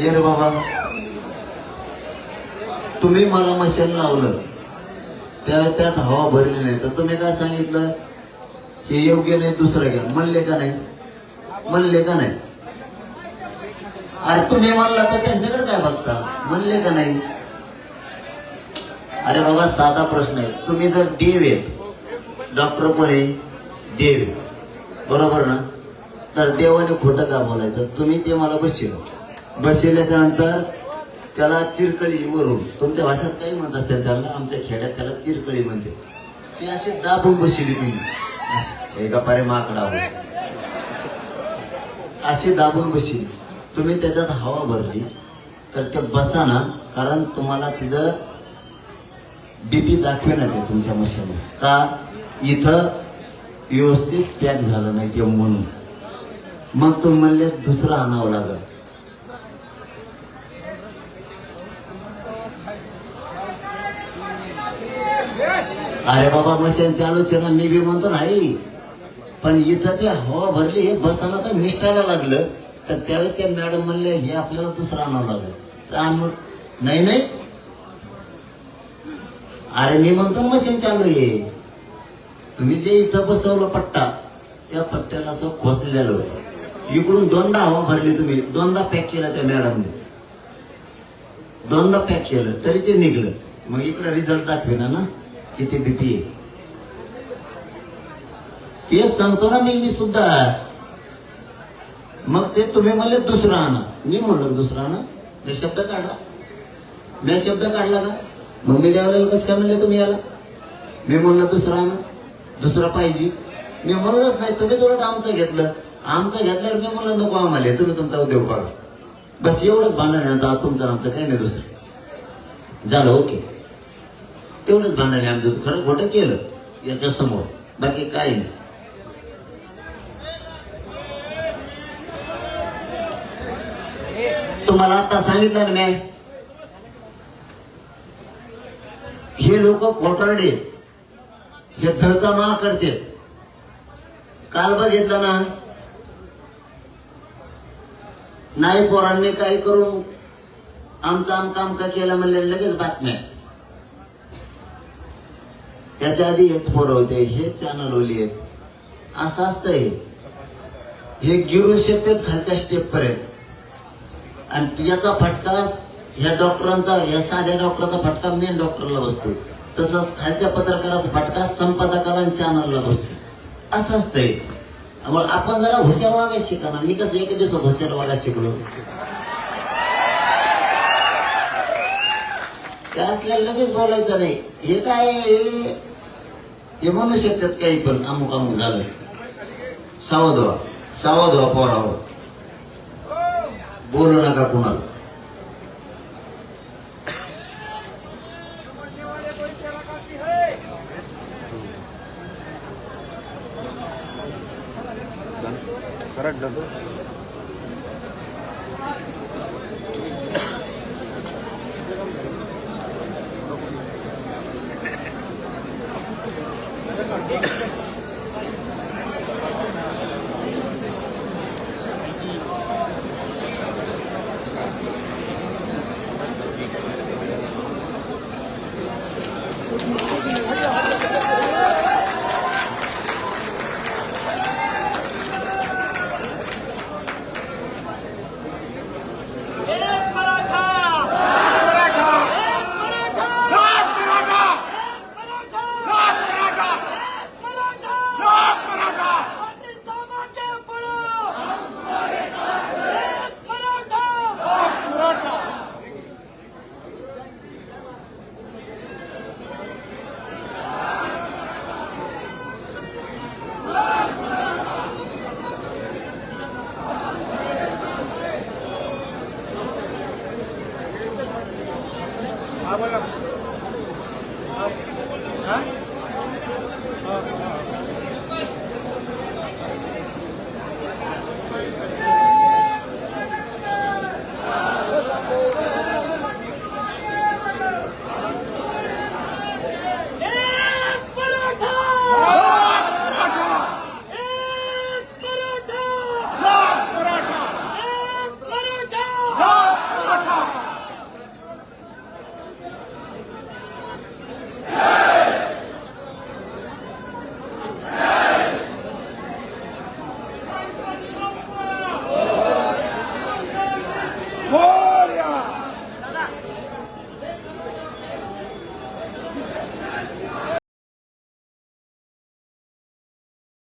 ये रे बाबा. तुम्ही मला मशीन लावलं. त्यावेळेस त्यात हवा भरली नाही. तर तुम्ही काय सांगितलं? हे योग्य नाही दुसरं घ्या. म्हणले का नाही? म्हणले का नाही? अरे तुम्ही म्हणला तर त्यांच्याकडे काय बघता? म्हणले का नाही? अरे बाबा साधा प्रश्न आहे. तुम्ही जर देव आहेत डॉक्टर पण आहे? देव आहे. बरोबर ना? तर देवाने खोटं का बोलायचं? तुम्ही ते मला बसशील बसल्याच्या नंतर त्याला चिरकळी वरून तुमच्या भाषेत काही म्हणत असते त्याला आमच्या खेड्यात त्याला चिरकळी म्हणते. ती अशी दाबून बसली तुम्ही एका पारे माकडा हो. अशी दाबून बसली तुम्ही त्याच्यात हवा भरली तर ते बसा ना कारण तुम्हाला तिथं बीपी दाखवेना ते तुमच्या मशीन का? इथं व्यवस्थित पॅक झालं नाही ते म्हणून. मग तुम्ही म्हणले दुसरं आणावं लागल. अरे बाबा मशीन चालूच आहे ना. मी बी म्हणतो नाही पण इथं ते हवा भरली हे बसायला तर निष्ठायला लागलं. तर त्यावेळेस त्या मॅडम म्हणले हे आपल्याला दुसरं आणावं लागलं. तर आम्ही नाही नाही. अरे मी म्हणतो मशीन चालू आहे. तुम्ही जे इथं बसवलं पट्टा त्या पट्ट्याला असं खोचलेलं होतं. इकडून दोनदा हवा भरली तुम्ही. दोनदा पॅक केलं त्या मॅडमने. दोनदा पॅक केलं तरी ते निघलं. मग इकडे रिझल्ट दाखवेना ना. किती बीपी आहे? तेच सांगतो ना मी मी सुद्धा. मग ते तुम्ही म्हणले दुसरं आणा. मी म्हणलं दुसरं आणा. मी शब्द काढला. मी शब्द काढला का? मग मी द्यावलेलं कसं काय म्हणले तुम्ही याला? मी म्हणलं दुसरं आणा. दुसरं पाहिजे. मी म्हणलंच नाही तुम्ही थोडं आमचं घेतलं. आमचं घेतल्यावर मी म्हणलं नको आम्हाला तुम्ही तुमचा उद्योग पाडा. बस एवढंच भांडण आहे तुमचं आमचं काही नाही दुसरं. झालं ओके. तेवढंच भांडण आमचं खरं खोटं केलं याच्या समोर बाकी काही नाही. तुम्हाला आता सांगितलं ना मी? हे लोक खोटारडे हे धळचा मा करते काल बघितलं ना? नाही पोरांनी काही करून आमचं आम काम का केलं म्हणले लगेच बातम्या. त्याच्या आधी हेच पोरं होते हेच चॅनल ओली आहेत. असं असतंय. हे गिरू शकते खालच्या स्टेप पर्यंत. आणि याचा फटका ह्या डॉक्टरांचा या साध्या डॉक्टरचा फटका मेन डॉक्टरला बसतो तसंच खालच्या पत्रकाराचा फटका संपादकाला आणि चॅनलला बसतो असं असतंय. मग आपण जरा हुशार वागायला शिका ना. मी कसं एक दिवसात हुशार वागायला शिकलो. त्या असल्याला लगेच बोलायचं नाही. हे काय? हे- म्हणू शकतात काही पण अमुक अमुक झालं सावध व्हा सावध व्हा पोरावर बोलू नका कुणाला करेक्ट বললাম হ্যাঁ Whoa!